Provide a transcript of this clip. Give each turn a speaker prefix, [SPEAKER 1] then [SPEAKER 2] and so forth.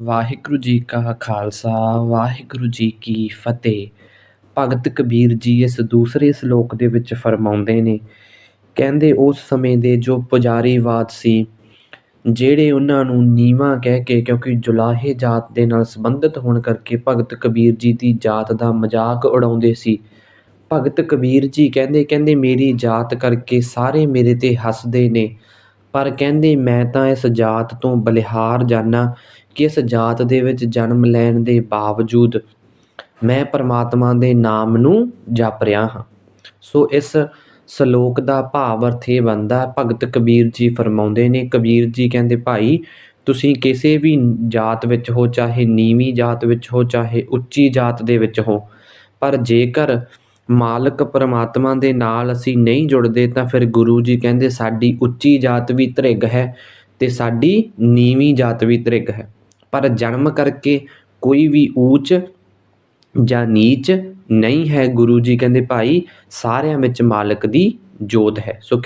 [SPEAKER 1] ਵਾਹਿਗੁਰੂ ਜੀ ਕਾ ਖਾਲਸਾ, ਵਾਹਿਗੁਰੂ ਜੀ ਕੀ ਫਤਿਹ। ਭਗਤ ਕਬੀਰ ਜੀ ਇਸ ਦੂਸਰੇ ਸ਼ਲੋਕ ਦੇ ਵਿੱਚ ਫਰਮਾਉਂਦੇ ਨੇ, ਕਹਿੰਦੇ ਉਸ ਸਮੇਂ ਦੇ ਜੋ ਪੁਜਾਰੀਵਾਦ ਸੀ, ਜਿਹੜੇ ਉਹਨਾਂ ਨੂੰ ਨੀਵਾਂ ਕਹਿ ਕੇ ਕਿਉਂਕਿ ਜੁਲਾਹੇ ਜਾਤ ਦੇ ਨਾਲ ਸੰਬੰਧਿਤ ਹੋਣ ਕਰਕੇ ਭਗਤ ਕਬੀਰ ਜੀ ਦੀ ਜਾਤ ਦਾ ਮਜ਼ਾਕ ਉਡਾਉਂਦੇ ਸੀ। ਭਗਤ ਕਬੀਰ ਜੀ ਕਹਿੰਦੇ ਕਹਿੰਦੇ ਮੇਰੀ ਜਾਤ ਕਰਕੇ ਸਾਰੇ ਮੇਰੇ ਤੇ ਹੱਸਦੇ ਨੇ। ਪਰ ਕਹਿੰਦੇ, ਮੈਂ ਤਾਂ ਇਸ ਜਾਤ ਤੋਂ ਬਲਿਹਾਰ ਜਾਣਾ ਕਿ ਇਸ ਜਾਤ ਦੇ ਵਿੱਚ ਜਨਮ ਲੈਣ ਦੇ ਬਾਵਜੂਦ ਮੈਂ ਪਰਮਾਤਮਾ ਦੇ ਨਾਮ ਨੂੰ ਜਪ ਰਿਹਾ ਹਾਂ। ਸੋ ਇਸ ਸ਼ਲੋਕ ਦਾ ਭਾਵ ਅਰਥ ਇਹ ਬਣਦਾ, ਭਗਤ ਕਬੀਰ ਜੀ ਫਰਮਾਉਂਦੇ ਨੇ, ਕਬੀਰ ਜੀ ਕਹਿੰਦੇ, ਭਾਈ, ਤੁਸੀਂ ਕਿਸੇ ਵੀ ਜਾਤ ਵਿੱਚ ਹੋ, ਚਾਹੇ ਨੀਵੀਂ ਜਾਤ ਵਿੱਚ ਹੋ, ਚਾਹੇ ਉੱਚੀ ਜਾਤ ਦੇ ਵਿੱਚ ਹੋ, ਪਰ ਜੇਕਰ ਮਾਲਕ ਪਰਮਾਤਮਾ ਦੇ ਨਾਲ ਅਸੀਂ ਨਹੀਂ ਜੁੜਦੇ, ਤਾਂ ਫਿਰ ਗੁਰੂ ਜੀ ਕਹਿੰਦੇ, ਸਾਡੀ ਉੱਚੀ ਜਾਤ ਵੀ ਧਰਿਗ ਹੈ ਤੇ ਸਾਡੀ ਨੀਵੀਂ ਜਾਤ ਵੀ ਧਰਿਗ ਹੈ। ਪਰ ਜਨਮ ਕਰਕੇ ਕੋਈ ਵੀ ਊਚ ਜਾਂ ਨੀਚ ਨਹੀਂ ਹੈ ਗੁਰੂ ਜੀ। ਕਹਿੰਦੇ, ਭਾਈ, ਸਾਰਿਆਂ ਵਿੱਚ ਮਾਲਕ ਦੀ ਜੋਤ ਹੈ। ਸੋ